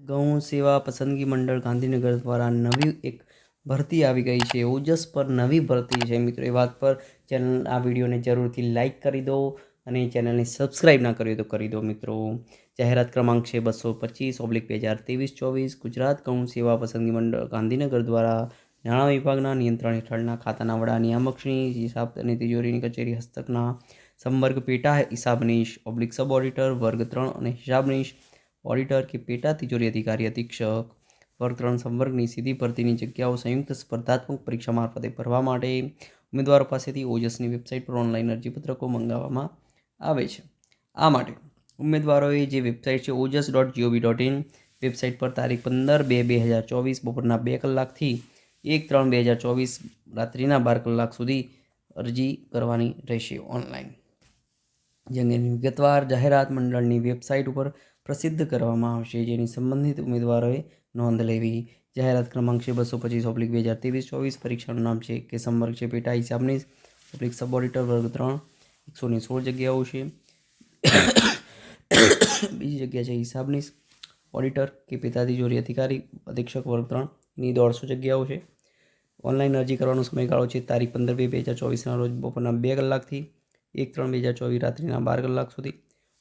ગૌ સેવા પસંદગી મંડળ ગાંધીનગર દ્વારા નવી એક ભરતી આવી ગઈ છે. ઓજસ પર નવી ભરતી છે. મિત્રો, એ વાત પર ચેનલ આ વિડીયોને જરૂરથી લાઇક કરી દો અને ચેનલને સબસ્ક્રાઇબ ના કરી તો કરી દો મિત્રો. જાહેરાત ક્રમાંક છે બસો પચીસ ઓબ્લિક બે હજાર ત્રેવીસ ચોવીસ. ગુજરાત ગૌ સેવા પસંદગી મંડળ ગાંધીનગર દ્વારા નાણાં વિભાગના નિયંત્રણ હેઠળના ખાતાના વડા નિયામકશ્રી હિસાબ અને તિજોરીની કચેરી હસ્તકના સંવર્ગ પેટા હિસાબનીશ, ઓબ્લિક સબ ઓડિટર વર્ગ ત્રણ અને હિસાબનીશ ઓડિટર કે પેટા તિજોરી અધિકારી અધિક્ષક વર્ગ ત્રણ સંવર્ગની સીધી ભરતીની જગ્યાઓ સંયુક્ત સ્પર્ધાત્મક પરીક્ષા મારફતે ભરવા માટે ઉમેદવારો પાસેથી ઓજસની વેબસાઇટ પર ઓનલાઈન અરજીપત્રકો મંગાવવામાં આવે છે. આ માટે ઉમેદવારોએ જે વેબસાઇટ છે OJAS dot G O V dot in website પર તારીખ પંદર બે બે હજાર ચોવીસ બપોરના બે કલાકથી એક ત્રણ બે હજાર ચોવીસ રાત્રિના બાર કલાક સુધી અરજી કરવાની રહેશે ઓનલાઈન જે અંગેની વિગતવાર જાહેરાત મંડળની વેબસાઇટ ઉપર પ્રસિદ્ધ કરવામાં આવશે, જેની સંબંધિત ઉમેદવારોએ નોંધ લેવી. જાહેરાત ક્રમાંક છે બસો પચીસ ઓબ્લિક બે હજાર ત્રેવીસ ચોવીસ. પરીક્ષાનું નામ છે કે સંવર્ગ છે પેટા હિસાબની. ઓબ્લિક સબ ઓડિટર વર્ગ ત્રણ. એકસો ને સોળ જગ્યાઓ છે. બીજી જગ્યા છે હિસાબની. ઓડિટર કે પેટા તિજોરી અધિકારી, અધિક્ષક વર્ગ ત્રણ. ની દોઢસો જગ્યાઓ છે. ઓનલાઈન અરજી કરવાનો સમયગાળો છે તારીખ પંદર બે બે હજાર ચોવીસના રોજ બપોરના બે કલાકથી. એક ત્રણ બે હજાર ચોવીસ રાત્રિના બાર કલાક સુધી.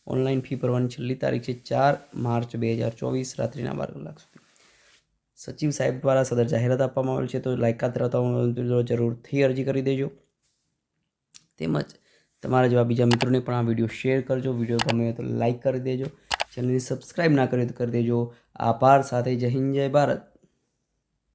ઓનલાઈન ફી ભરવાની છેલ્લી તારીખ છે ચાર માર્ચ બે હજાર ચોવીસ રાત્રિના બાર કલાક સુધી. સચિવ સાહેબ દ્વારા સદર જાહેરાત આપવામાં આવેલ છે તો લાયકાત ધરાવતા જરૂરથી અરજી કરી દેજો. તેમજ તમારા જેવા બીજા મિત્રોને પણ આ વીડિયો શેર કરજો. વીડિયો ગમે તો લાઇક કરી દેજો. ચેનલને સબસ્ક્રાઈબ ના કરી તો કરી દેજો. આભાર સાથે જય હિન્દ, જય ભારત.